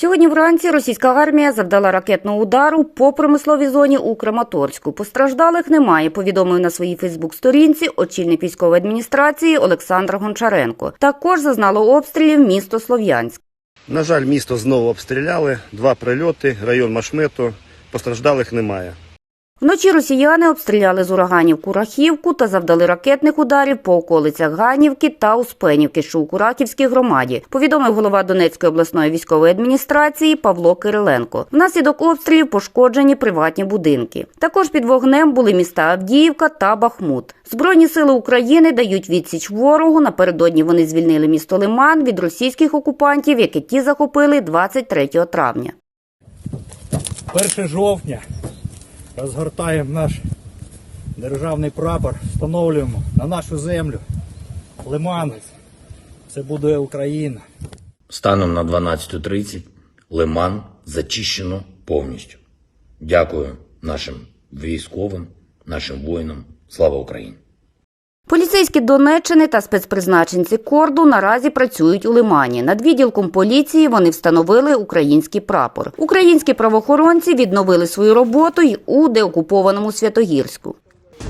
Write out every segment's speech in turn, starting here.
Сьогодні вранці російська армія завдала ракетного удару по промисловій зоні у Краматорську. Постраждалих немає, повідомив на своїй Фейсбук-сторінці очільник військової адміністрації Олександр Гончаренко. Також зазнало обстрілів місто Слов'янськ. На жаль, місто знову обстріляли. Два прильоти, район Машмету. Постраждалих немає. Вночі росіяни обстріляли з ураганів Курахівку та завдали ракетних ударів по околицях Ганівки та Успенівки, що у Кураківській громаді, повідомив голова Донецької обласної військової адміністрації Павло Кириленко. Внаслідок обстрілів пошкоджені приватні будинки. Також під вогнем були міста Авдіївка та Бахмут. Збройні сили України дають відсіч ворогу. Напередодні вони звільнили місто Лиман від російських окупантів, яке ті захопили 23 травня. 1 жовтня розгортаємо наш державний прапор, встановлюємо на нашу землю Лиман. Це буде Україна. Станом на 12.30 Лиман зачищено повністю. Дякую нашим військовим, нашим воїнам. Слава Україні! Поліцейські Донеччини та спецпризначенці Корду наразі працюють у Лимані. Над відділком поліції вони встановили український прапор. Українські правоохоронці відновили свою роботу й у деокупованому Святогірську.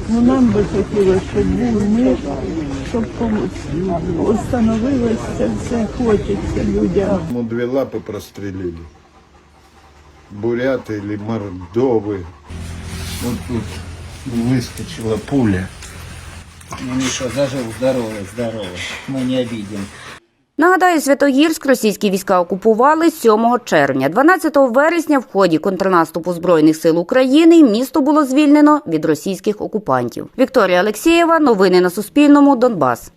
Ну, нам би хотілося, щоб був мир, щоб пом- остановилося це все, хочеться людям. Ему две лапы прострелили. Буряты или мордовы. Вот тут выскочила пуля. Ну ничего, зажил, здоровый, здоровый. Мы не обидим. Нагадаю, Святогірськ російські війська окупували 7 червня. 12 вересня в ході контрнаступу Збройних сил України місто було звільнено від російських окупантів. Вікторія Алексєєва. Новини на Суспільному. Донбас.